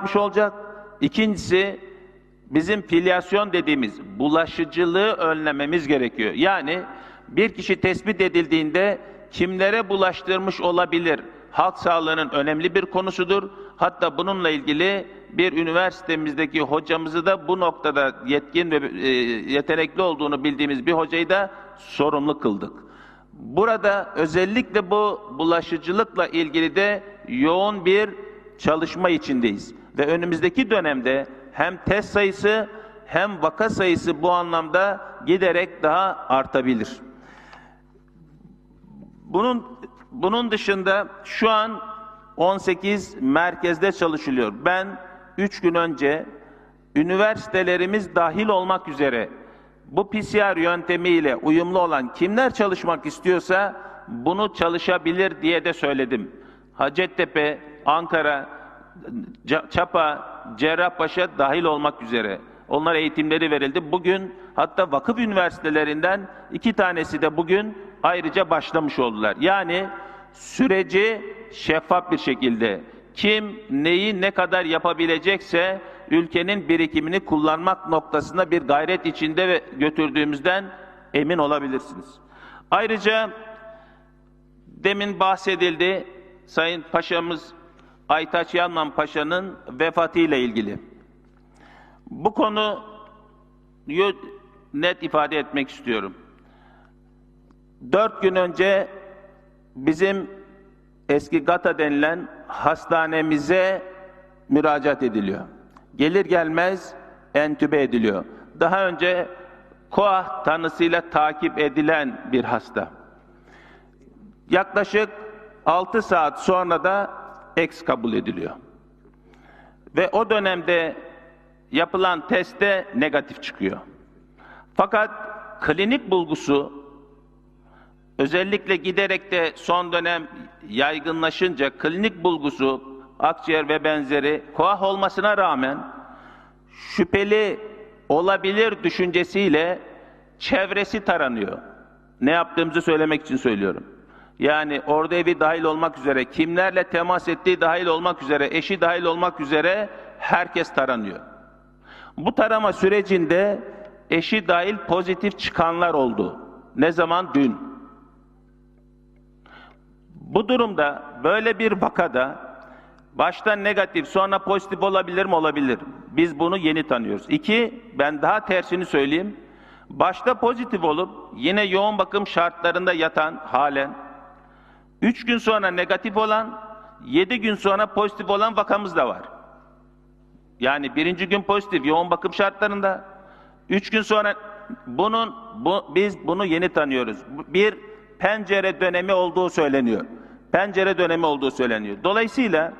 artmış olacak. İkincisi bizim filyasyon dediğimiz bulaşıcılığı önlememiz gerekiyor. Yani bir kişi tespit edildiğinde kimlere bulaştırmış olabilir? Halk sağlığının önemli bir konusudur. Hatta bununla ilgili bir üniversitemizdeki hocamızı da bu noktada yetkin ve e, yetenekli olduğunu bildiğimiz bir hocayı da sorumlu kıldık. Burada özellikle bu bulaşıcılıkla ilgili de yoğun bir çalışma içindeyiz. Ve önümüzdeki dönemde hem test sayısı hem vaka sayısı bu anlamda giderek daha artabilir. Bunun bunun dışında şu an 18 merkezde çalışılıyor. Ben 3 gün önce üniversitelerimiz dahil olmak üzere bu PCR yöntemiyle uyumlu olan kimler çalışmak istiyorsa bunu çalışabilir diye de söyledim. Hacettepe, Ankara, Çapa, Cerrahpaşa dahil olmak üzere. Onlar eğitimleri verildi. Bugün hatta vakıf üniversitelerinden iki tanesi de bugün ayrıca başlamış oldular. Yani süreci şeffaf bir şekilde kim neyi ne kadar yapabilecekse ülkenin birikimini kullanmak noktasında bir gayret içinde götürdüğümüzden emin olabilirsiniz. Ayrıca demin bahsedildi Sayın Paşamız Aytaç Yanman Paşa'nın vefatıyla ilgili. Bu konuyu net ifade etmek istiyorum. Dört gün önce bizim eski GATA denilen hastanemize müracaat ediliyor. Gelir gelmez entübe ediliyor. Daha önce koah tanısıyla takip edilen bir hasta. Yaklaşık 6 saat sonra da eks kabul ediliyor. Ve o dönemde yapılan testte negatif çıkıyor. Fakat klinik bulgusu özellikle giderek de son dönem yaygınlaşınca klinik bulgusu akciğer ve benzeri koah olmasına rağmen şüpheli olabilir düşüncesiyle çevresi taranıyor. Ne yaptığımızı söylemek için söylüyorum. Yani orada evi dahil olmak üzere, kimlerle temas ettiği dahil olmak üzere, eşi dahil olmak üzere herkes taranıyor. Bu tarama sürecinde eşi dahil pozitif çıkanlar oldu. Ne zaman? Dün. Bu durumda böyle bir vakada başta negatif sonra pozitif olabilir mi? Olabilir. Biz bunu yeni tanıyoruz. İki, ben daha tersini söyleyeyim. Başta pozitif olup yine yoğun bakım şartlarında yatan halen, üç gün sonra negatif olan, yedi gün sonra pozitif olan vakamız da var. Yani birinci gün pozitif yoğun bakım şartlarında, üç gün sonra bunun bu, biz bunu yeni tanıyoruz. Bir pencere dönemi olduğu söyleniyor. Pencere dönemi olduğu söyleniyor. Dolayısıyla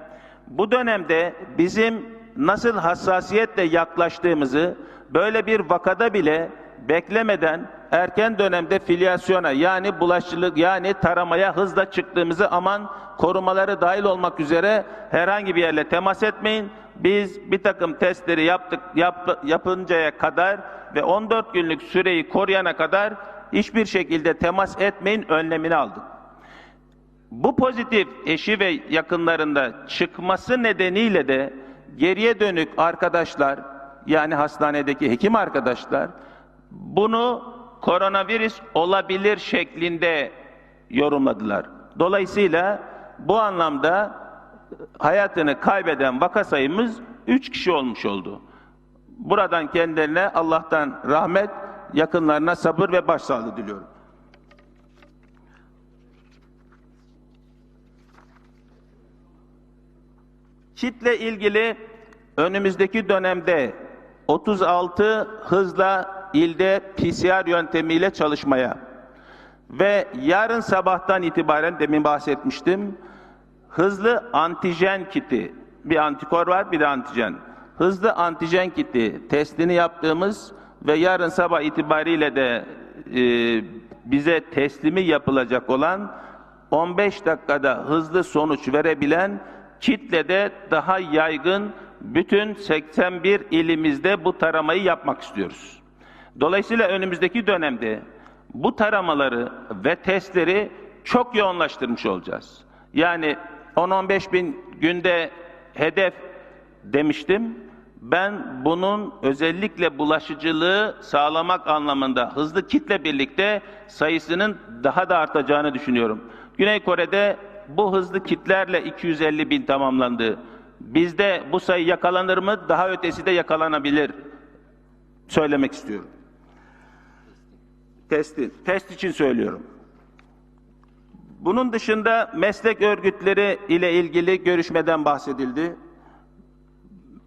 bu dönemde bizim nasıl hassasiyetle yaklaştığımızı böyle bir vakada bile beklemeden erken dönemde filyasyona yani bulaşıcılık yani taramaya hızla çıktığımızı aman korumaları dahil olmak üzere herhangi bir yerle temas etmeyin. Biz bir takım testleri yaptık yap, yapıncaya kadar ve 14 günlük süreyi koruyana kadar hiçbir şekilde temas etmeyin önlemini aldık. Bu pozitif eşi ve yakınlarında çıkması nedeniyle de geriye dönük arkadaşlar yani hastanedeki hekim arkadaşlar bunu koronavirüs olabilir şeklinde yorumladılar. Dolayısıyla bu anlamda hayatını kaybeden vaka sayımız 3 kişi olmuş oldu. Buradan kendilerine Allah'tan rahmet, yakınlarına sabır ve başsağlığı diliyorum. Kitle ilgili önümüzdeki dönemde 36 hızla ilde PCR yöntemiyle çalışmaya. Ve yarın sabahtan itibaren demin bahsetmiştim hızlı antijen kiti. Bir antikor var bir de antijen. Hızlı antijen kiti testini yaptığımız ve yarın sabah itibariyle de e, bize teslimi yapılacak olan 15 dakikada hızlı sonuç verebilen kitlede daha yaygın. Bütün 81 ilimizde bu taramayı yapmak istiyoruz. Dolayısıyla önümüzdeki dönemde bu taramaları ve testleri çok yoğunlaştırmış olacağız. Yani 10-15 bin günde hedef demiştim. Ben bunun özellikle bulaşıcılığı sağlamak anlamında hızlı kitle birlikte sayısının daha da artacağını düşünüyorum. Güney Kore'de bu hızlı kitlerle 250 bin tamamlandı. Bizde bu sayı yakalanır mı? Daha ötesi de yakalanabilir. Söylemek istiyorum. Testi, test için söylüyorum. Bunun dışında meslek örgütleri ile ilgili görüşmeden bahsedildi.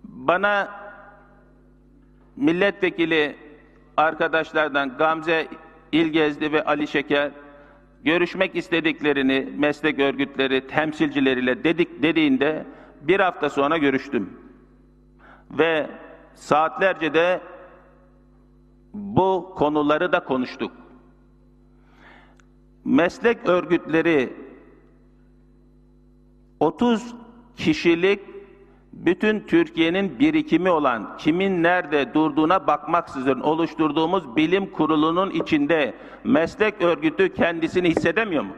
Bana milletvekili arkadaşlardan Gamze İlgezdi ve Ali Şeker görüşmek istediklerini meslek örgütleri temsilcileriyle dedik dediğinde bir hafta sonra görüştüm. Ve saatlerce de bu konuları da konuştuk. Meslek örgütleri 30 kişilik bütün Türkiye'nin birikimi olan kimin nerede durduğuna bakmaksızın oluşturduğumuz bilim kurulunun içinde meslek örgütü kendisini hissedemiyor mu?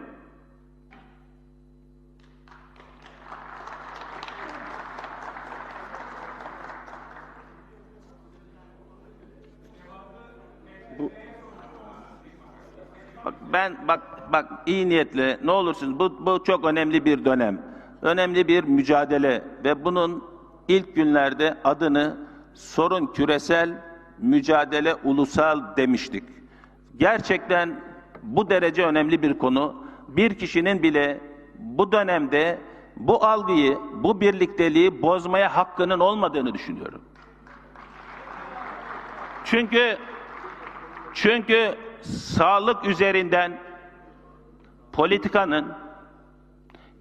Ben bak bak iyi niyetle ne olursunuz bu bu çok önemli bir dönem. Önemli bir mücadele ve bunun ilk günlerde adını sorun küresel mücadele ulusal demiştik. Gerçekten bu derece önemli bir konu. Bir kişinin bile bu dönemde bu algıyı, bu birlikteliği bozmaya hakkının olmadığını düşünüyorum. Çünkü çünkü sağlık üzerinden politikanın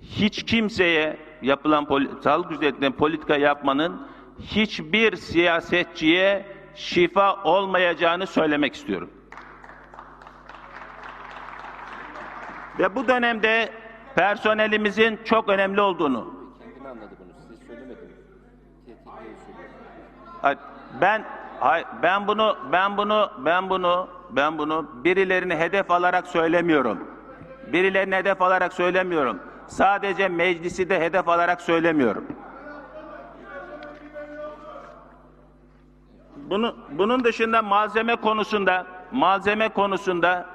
hiç kimseye yapılan sağlık üzerinden politika yapmanın hiçbir siyasetçiye şifa olmayacağını söylemek istiyorum. Ve bu dönemde personelimizin çok önemli olduğunu, Kendimi anladı bunu. Söylüyorum. Hayır, Ben hayır, ben bunu ben bunu ben bunu ben bunu birilerini hedef alarak söylemiyorum. Birilerini hedef alarak söylemiyorum. Sadece meclisi de hedef alarak söylemiyorum. Bunu bunun dışında malzeme konusunda malzeme konusunda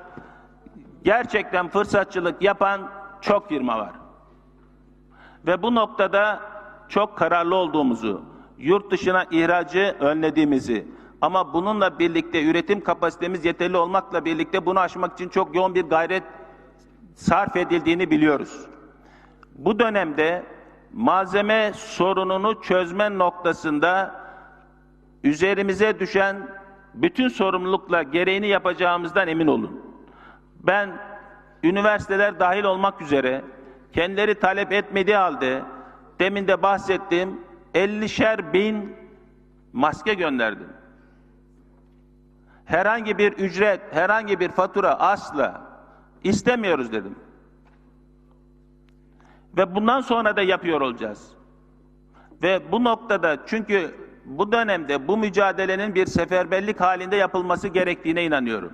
gerçekten fırsatçılık yapan çok firma var. Ve bu noktada çok kararlı olduğumuzu, yurt dışına ihracı önlediğimizi ama bununla birlikte üretim kapasitemiz yeterli olmakla birlikte bunu aşmak için çok yoğun bir gayret sarf edildiğini biliyoruz. Bu dönemde malzeme sorununu çözme noktasında üzerimize düşen bütün sorumlulukla gereğini yapacağımızdan emin olun. Ben üniversiteler dahil olmak üzere kendileri talep etmediği halde demin de bahsettiğim 50'şer bin maske gönderdim. Herhangi bir ücret, herhangi bir fatura asla istemiyoruz dedim. Ve bundan sonra da yapıyor olacağız. Ve bu noktada çünkü bu dönemde bu mücadelenin bir seferberlik halinde yapılması gerektiğine inanıyorum.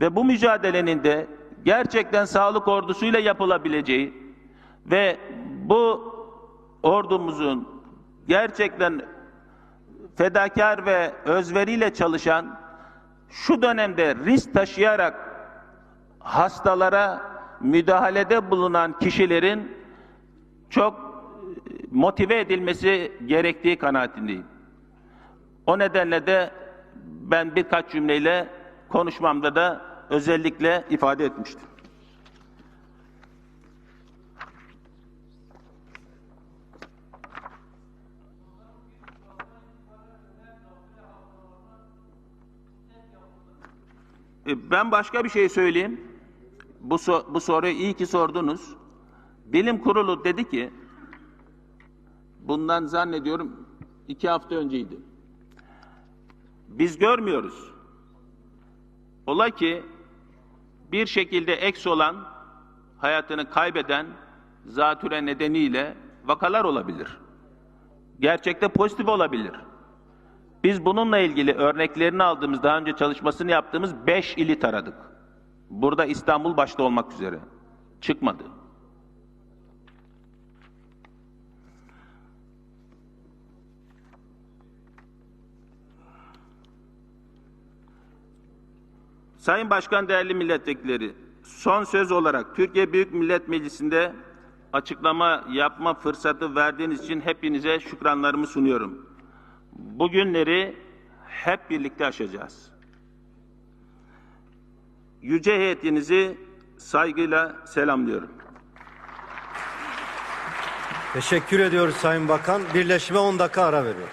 Ve bu mücadelenin de gerçekten sağlık ordusuyla yapılabileceği ve bu ordumuzun gerçekten fedakar ve özveriyle çalışan şu dönemde risk taşıyarak hastalara müdahalede bulunan kişilerin çok motive edilmesi gerektiği kanaatindeyim. O nedenle de ben birkaç cümleyle konuşmamda da özellikle ifade etmiştim. Ben başka bir şey söyleyeyim. Bu, so- bu soruyu iyi ki sordunuz. Bilim kurulu dedi ki, bundan zannediyorum iki hafta önceydi. Biz görmüyoruz. Ola ki bir şekilde eks olan, hayatını kaybeden zatüre nedeniyle vakalar olabilir. Gerçekte pozitif olabilir. Biz bununla ilgili örneklerini aldığımız, daha önce çalışmasını yaptığımız beş ili taradık. Burada İstanbul başta olmak üzere. Çıkmadı. Sayın Başkan, değerli milletvekilleri, son söz olarak Türkiye Büyük Millet Meclisi'nde açıklama yapma fırsatı verdiğiniz için hepinize şükranlarımı sunuyorum. Bugünleri hep birlikte aşacağız. Yüce heyetinizi saygıyla selamlıyorum. Teşekkür ediyoruz Sayın Bakan. Birleşime 10 dakika ara veriyor.